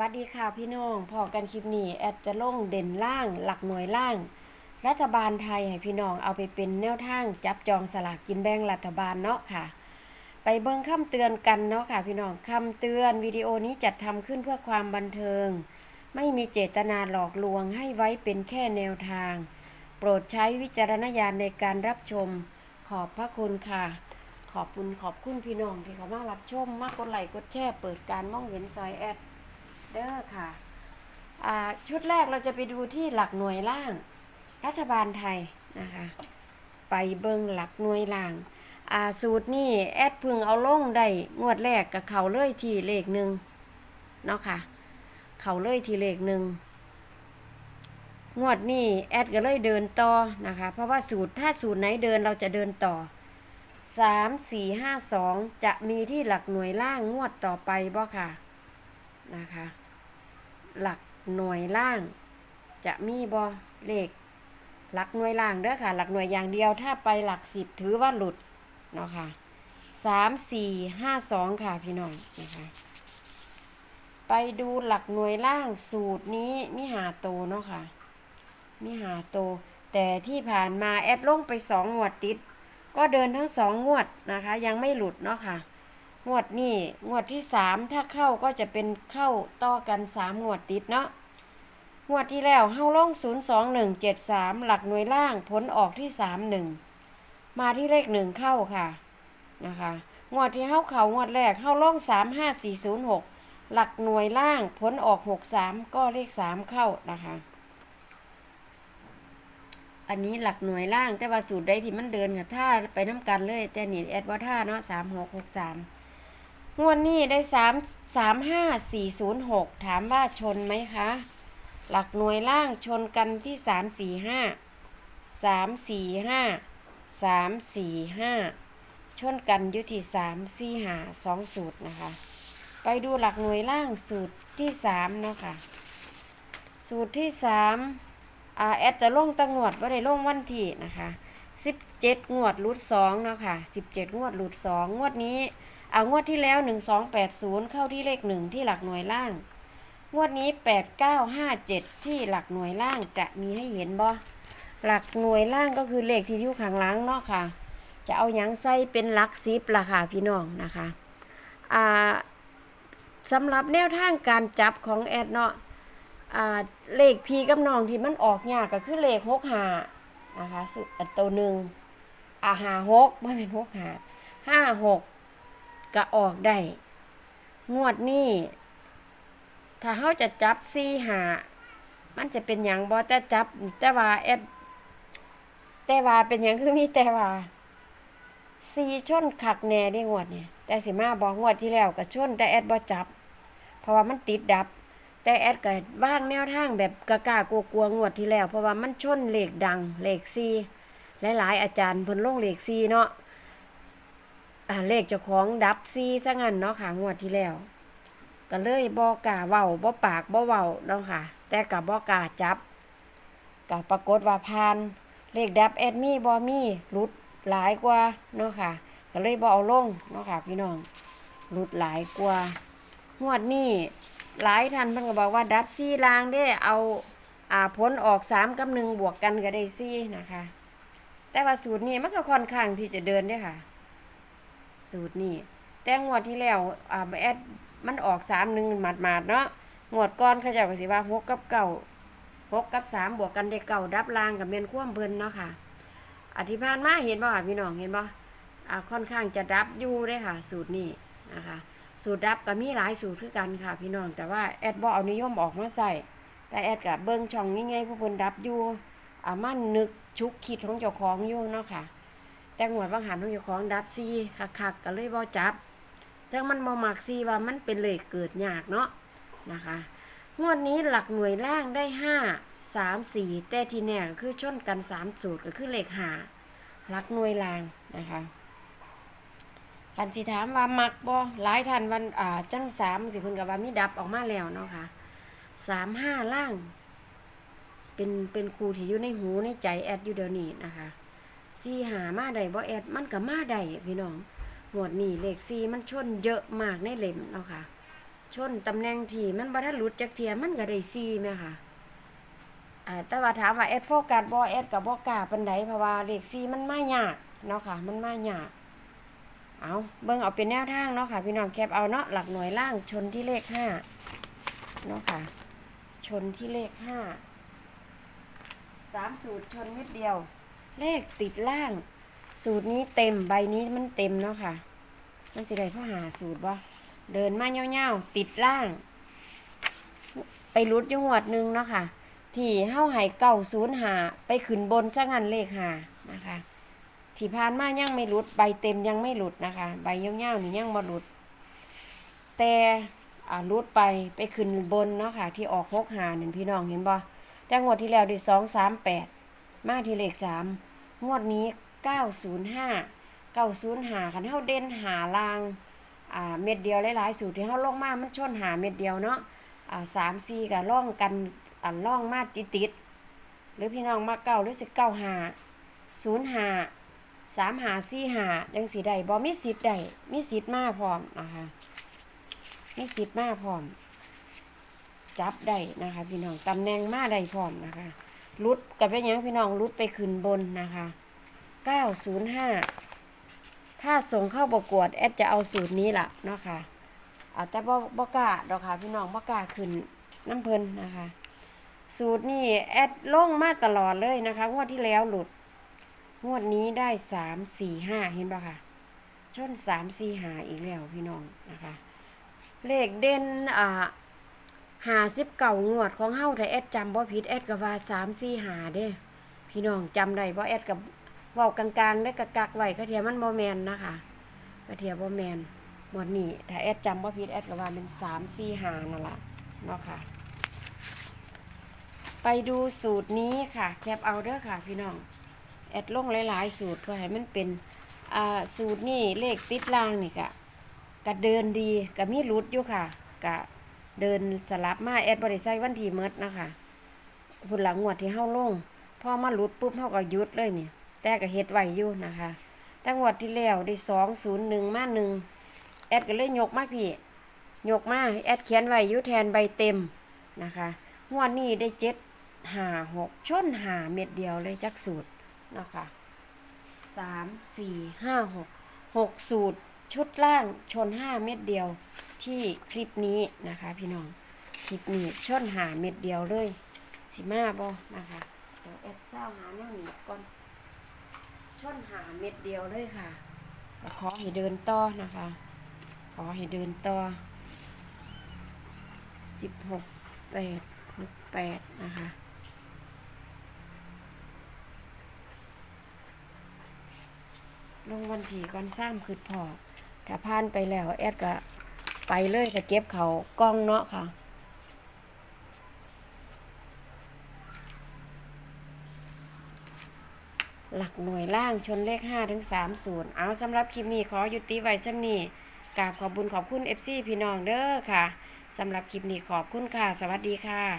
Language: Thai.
วัสดีค่ะพี่น้องพอกันคลิปนี้แอดจะลงเด่นล่างหลักหน่วยล่าง รัฐบาลไทยให้พี่น้องเอาไปเป็นแนวทาง จับจองสลากกินแบ่งรัฐบาลเนาะค่ะ ไปเบิ่งคำเตือนกันเนาะค่ะ พี่น้องคำเตือนวิดีโอนี้จัดทำขึ้นเพื่อความบันเทิง ไม่มีเจตนาหลอกลวงให้ไว้เป็นแค่แนวทาง โปรดใช้วิจารณญาณในการรับชมขอบพระคุณค่ะขอบคุณขอบคุณพี่น้องที่เขามารับชมมากกดไลค์กดแชร์เปิดการมองเห็นซอยแอด เด้อค่ะ ชุดแรกเราจะไปดูที่หลักหน่วยล่าง รัฐบาลไทยนะคะ ไปเบิงหลักหน่วยล่างาสูตรนี่แอดพึงเอาลงได้งวดแรกกับเขาเลยทีเลขหนึ่งเนาะค่ะ เขาเลยทีเลขหนึ่งงวดนี่แอดก็เลยเดินต่อนะคะ เพราะว่าสูตรถ้าสูตรไหนเดินเราจะเดินต่อสามสี่ห้าสองจะมีที่หลักหน่วยล่างงวดต่อไปบ่ค่ะนะคะ หลักหน่วยล่าง จะมีบอเลขหลักหน่วยล่างเด้อค่ะ หลักหน่วยอย่างเดียวถ้าไปหลักสิบถือว่าหลุดเนาะค่ะสามสี่ห้าสองค่ะพี่น้องนะคะไปดูหลักหน่วยล่างสูตรนี้มิหาโตเนาะค่ะมิหาโต แต่ที่ผ่านมาแอดลงไปสองงวดติด ก็เดินทั้งสองงวดนะคะ ยังไม่หลุดเนาะค่ะ งวดนี่งวดที่สามถ้าเข้าก็จะเป็นเข้าต่อกันสามงวดติดเนาะงวดที่แล้วเข้าล่องศูนย์สองหนึ่งเจ็ดสามหลักหน่วยล่างผลออกที่สามหนึ่งมาที่เลขหนึ่งเข้าค่ะนะคะงวดที่เข้าเขางวดแรกเข้าล่องสามห้าสี่ศูนย์หกหลักหน่วยล่างผลออกหกสามก็เลขสามเข้านะคะ อันนี้หลักหน่วยล่างแต่ว่าสูตรใดที่มันเดินค่ะถ้าไปน้ำกันเลยแต่นี่แอดว่าท่าเนาะสามหกหกสาม งวดนี้ได้สามสามห้าสี่ศูนย์หกถามว่าชนไหมคะ หลักหน่วยล่างชนกันที่สามสี่ห้าสามสี่ห้าสามสี่ห้าชนกันอยุที่สามสี่หาสองสูตรนะคะ ไปดูหลักหน่วยล่างสูตรที่สามเนาะค่ะ สูตรที่สามอ่าแอดจะลงตังวดว่าได้ลงวันที่นะคะสิบเจ็ดงวดรุดสองเนาะค่ะสิบเจ็ดงวดรุดสองงวดนี้ เอางวดที่แล้ว 1280 เข้าที่เลขหนึ่งที่หลักหน่วยล่าง งวดนี้ 8957 ที่หลักหน่วยล่างจะมีให้เห็นบ่หลักหน่วยล่างก็คือเลขที่อยู่ข้างหลังเนาะค่ะ จะเอาหยังใส่เป็นหลักซิปราคาพี่น้องนะคะอ่าสำหรับแนวทางการจับของแอดเนาะอ่าเลขพีกับน้องที่มันออกยากก็คือเลขหกหานะคะสุดอันตัวหนึ่งอ่าหาหกไม่เป็นหกหาห้าหก ก็ออกได้ งวดนี้ ถ้าเขาจะจับซีหา มันจะเป็นอย่างบอแต่จับ แต่ว่าแอดแต่ว่าเป็นอย่างคือมีแต่ว่าซีชนขักแน่ได้งวดเนี่ย แต่สิมาบอกงวดที่แล้วก็ชนแต่แอดบอจับ เพราะว่ามันติดดับ แต่แอดก็ว่างแนวทางแบบกะกากลัวกลัวๆงวดที่แล้ว เพราะว่ามันชนเหลขดังเหลขซีหลายๆอาจารย์เพิ่นลงเลขซีเนาะ อ่าเลขเจ้าของดับซีซะงั้นเนาะค่ะงวดที่แล้ว ก็เลยบอกาเว้าบ่ปากบ่เว้าเนาะค่ะ แต่กับบ่กาจับก็ปรากฏว่าผ่าน เลขดับแอดมี่บ่มีหลุดหลายกว่าเนาะค่ะ ก็เลยบ่เอาลงเนาะค่ะ พี่น้องหลุดหลายกว่างวดนี้หลายท่านเพิ่นก็บอกว่าดับซีลางเด้เอาอ่าผลออก3กับ1บวกกันก็ได้ซีนะคะ แต่ว่าสูตรนี้มันก็ค่อนข้างที่จะเดินเด้ค่ะ สูตรนี่แต่งวดที่แล้วอ่าแอดมันออกสามหนึ่งหมาดหมาดๆเนาะงวดก่อนเขาจะกสิว่าหกกับเก้าหกกับสามบวกกันได้เก้าดับลางกับเมนคว่ำเพิ่นเนาะค่ะ อธิพานมาเห็นบ่ค่ะพี่น้องเห็นบ่อ่าค่อนข้างจะดับอยู่เด้ค่ะ สูตรนี้นะคะ สูตรดับก็มีหลายสูตรคือกันค่ะ พี่น้องแต่ว่าแอดบ่เอานิยมออกมาใส่แต่แอดกับเบิ้งช่องง่ายๆผู้เพิ่นดับอยู่อ่ามันนึกชุกคิดของเจ้าของอยู่เนาะค่ะ แต่งวดบางหันของเจ้าของดับซีคักๆก็เลยบ่จับ แต่มันบ่มักซีว่ามันเป็นเลขเกิดยากเนาะนะคะ งวดนี้หลักหน่วยล่างได้ห้าสามสี่แต่ทีแน่ก็คือชนกันสามสูตรก็คือเลขหาหลักหน่วยล่างนะคะคันสิถามว่ามักบ่หลายท่านวันอ่าจังสามสิเพิ่นก็ว่ามีดับออกมาแล้วเนาะค่ะสามห้าล่าง เป็นเป็นครูที่อยู่ในหูในใจแอดอยู่เดี๋ยวนี้นะคะ ซีหามาได้บ่แอดมันก็มาได้พี่น้องหมวดนี้เลขซีมันชนเยอะมากในเล่มเนาะค่ะ ชนตำแหน่งที่มันบ่ทันหลุดจักเทียมันก็ได้ซีแม่ค่ะอ่าแต่ว่าถามว่าแอดโฟกัสบ่แอดกับบ่กล้าปานใดเพราะว่าเลข4มันมายากเนาะค่ะ มันมายากเอาเบิ่งเอาเป็นแนวทางเนาะค่ะ พี่น้องแคปเอาเนาะหลักหน่วยล่างชนที่เลข5เนาะค่ะ ชนที่เลข5สามสูตรชนเม็ดเดียว เลขติดล่าง สูตรนี้เต็มใบนี้มันเต็มเนาะค่ะ มันสิได้พ่อหาสูตรบ่เดินมาเงาวๆติดล่าง ไปรุดยังหวดหนึงเนาะค่ะ ที่เฮาให้เก่าศูนย์หาไปขึ้นบนซะงั้นเลขหานะคะ ที่ผ่านมายังไม่หลุดใบเต็มยังไม่หลุดนะคะ ใบยาวๆนี่ยังบ่หลุด แต่อ่าหลุดไปไปขึ้นบนเนาะค่ะ ที่ออกหกหาหนึ่งพี่น้องเห็นบ่แต่งวดที่แล้วได้สองสามแปด มาที่เลขสามงวดนี้เก้าศูนย์ห้าเก้าศูนย์หาคันเฮาเด่นหาลางอ่าเม็ดเดียวหลายๆสูตรที่เฮาลงมามันชนหาเม็ดเดียวเนาะอ่าสามสี่ก็ล่องกันอันล่องมาติดติดหรือพี่น้องมาเก้าหรือสิเก้าหาศูนย์หาสามหาสี่หายังสีใดบ่มีสิทธิ์ใดมีสิทธิ์มาพร้อมนะคะมีสิทธิ์มาพร้อม จับได้นะคะ พี่น้องตำแหน่งมาได้พร้อมนะคะ รุดกับเป็นยังพี่น้องรุดไปขึ้นบนนะคะเก้าศูนย์ห้าถ้าส่งเข้าประกวดแอดจะเอาสูตรนี้ล่ะเนาะค่ะเอาแต่บ่บ่กล้าดอกค่ะพี่น้องบ่กล้าขึ้นน้ำเพลินนะคะ สูตรนี่แอดล่งมาตลอดเลยนะคะงวดที่แล้วหลุดงวดนี้ได้สามสี่ห้าเห็นปะคะชนสามสี่หาอีกแล้วพี่น้องนะคะ เลขเด่นอ่า หาสิบเก่างวดของเฮาแต่แอดจำบ่ผิดแอดกับว่าสามสี่หาเด้พี่น้องจำได้บ่แอดกับเว้ากลางๆได้กะกักไว้กระเทียมมันบ่แมนนะคะกระเทียมบ่แมนหมดนี้ถ้าแอดจำบ่ผิดแอดกับว่าเป็นสามสี่หานั่นละเนาะค่ะ ไปดูสูตรนี้ค่ะ แคปเอาเด้อค่ะ พี่น้องแอดลงหลายๆ สูตรเพื่อให้มันเป็นอ่าสูตรนี่เลขติดล่างนี่กะกะเดินดีกะมีรุดอยู่ค่ะกะ เดินสลับมาแอดบริใส่วันที่เมดนะคะพุ่นหลังงวดที่เฮาลงพอมาหลุดปุ๊บเฮาก็ยุดเลยเนี่ยแต่ก็เฮ็ดไว้อยู่นะคะแต่งวดที่แล้วได้สองศูนย์หนึ่งมาหนึ่งแอดก็เลยยกมาพี่ยกมาแอดเขียนไว้อยู่แทนใบเต็มนะคะงวดนี้ได้เจ็ดหาหกชนหาเม็ดเดียวเลยจักสูตรนะคะสามสี่ห้าหกหกสูตร ชุดล่างชนห้าเม็ดเดียวที่คลิปนี้นะคะ พี่น้องคลิปนี้ชนหาเม็ดเดียวเลยสิมาบอนะคะเดี๋ยวแอดเจ้าหาแนวหนีก่อนชนหาเม็ดเดียวเลยค่ะขอให้เดินต่อนะคะ ขอให้เดินต่อสิบหกแปดหกแปดนะคะลงวันที่ก่อนสร้างคือพอ ถ้าผ่านไปแล้วแอดก็ไปเลยก็เก็บเขากล้องเนาะค่ะ หลักหน่วยล่างชนเลข5ถึง3ศูนย์เอาสำหรับคลิปนี้ขอยุติไว้ซ้ำนี้กราบขอบบุญขอบคุณ FC พี่น้องเด้อค่ะสำหรับคลิปนี้ขอบคุณค่ะ สวัสดีค่ะ